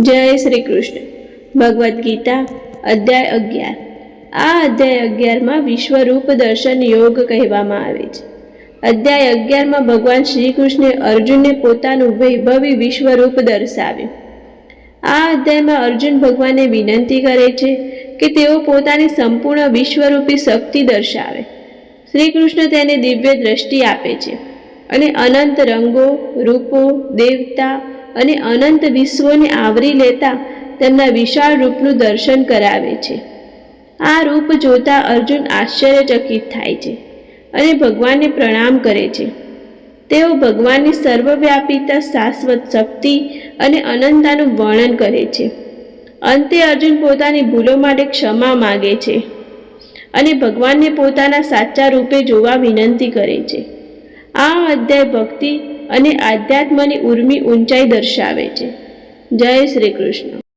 જય શ્રી કૃષ્ણ ભગવદ્ ગીતા, અધ્યાય અગિયાર. આ અધ્યાય અગિયારમાં વિશ્વરૂપ દર્શન યોગ કહેવામાં આવે છે. અધ્યાય અગિયારમાં ભગવાન શ્રી કૃષ્ણે અર્જુનને પોતાનું વૈભવી વિશ્વરૂપ દર્શાવ્યું. આ અધ્યાયમાં અર્જુન ભગવાનને વિનંતી કરે છે કે તેઓ પોતાની સંપૂર્ણ વિશ્વરૂપી શક્તિ દર્શાવે. શ્રી કૃષ્ણ તેને દિવ્ય દ્રષ્ટિ આપે છે અને અનંત રંગો, રૂપો, દેવતા અને અનંત વિશ્વને આવરી લેતા તેમના વિશાળ રૂપનું દર્શન કરાવે છે. આ રૂપ જોતા અર્જુન આશ્ચર્યચકિત થાય છે અને ભગવાનને પ્રણામ કરે છે. તેઓ ભગવાનની સર્વવ્યાપીતા શાશ્વત શક્તિ અને અનંતાનું વર્ણન કરે છે. અંતે અર્જુન પોતાની ભૂલો માટે ક્ષમા માગે છે અને ભગવાનને પોતાના સાચા રૂપે જોવા વિનંતી કરે છે. આ અધ્યાય ભક્તિ અને આધ્યાત્મની ઉર્મી ઊંચાઈ દર્શાવે છે. જય શ્રી કૃષ્ણ.